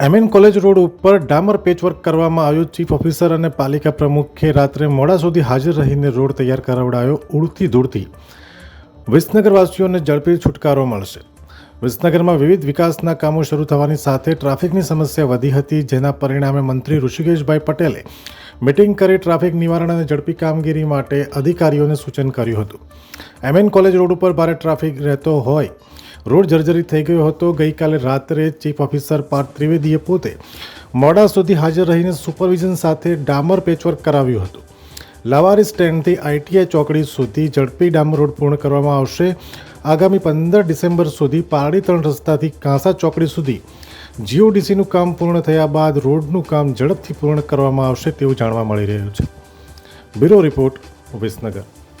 MN college road ઉપર ડામર patchwork કરવામાં આવ્યું. ચીફ ઓફિસર અને પાલિકા પ્રમુખે રાત્રે મોડા સુધી હાજર રહીને રોડ તૈયાર કરાવડાયો ઉડતી ધૂળથી વિસનગરવાસીઓને ઝડપી છુટકારો મળશે. વિસનગરમાં વિવિધ વિકાસના કામો શરૂ થવાની સાથે ટ્રાફિકની સમસ્યા વધી હતી, જેના પરિણામે મંત્રી ઋષિકેશભાઈ પટેલે મિટિંગ કરી ટ્રાફિક નિવારણ અને ઝડપી કામગીરી માટે અધિકારીઓને સૂચન કર્યું હતું. એમએન કોલેજ રોડ ઉપર ભારે ટ્રાફિક રહેતો હોય રોડ જર્જરિત થઈ ગયો હતો. ગઈકાલે રાત્રે ચીફ ઓફિસર પાર્થ ત્રિવેદીએ પોતે મોડા સુધી હાજર રહીને સુપરવિઝન સાથે ડામર પેચવર્ક કરાવ્યું હતું. લાવારી સ્ટેન્ડથી આઈટીઆઈ ચોકડી સુધી ઝડપી ડામર રોડ પૂર્ણ કરવામાં આવશે. આગામી પંદર ડિસેમ્બર સુધી પારડી ત્રણ રસ્તાથી કાંસા ચોકડી સુધી જીઓડીસીનું કામ પૂર્ણ થયા બાદ રોડનું કામ ઝડપથી પૂર્ણ કરવામાં આવશે તેવું જાણવા મળી રહ્યું છે. Bureau report Visnagar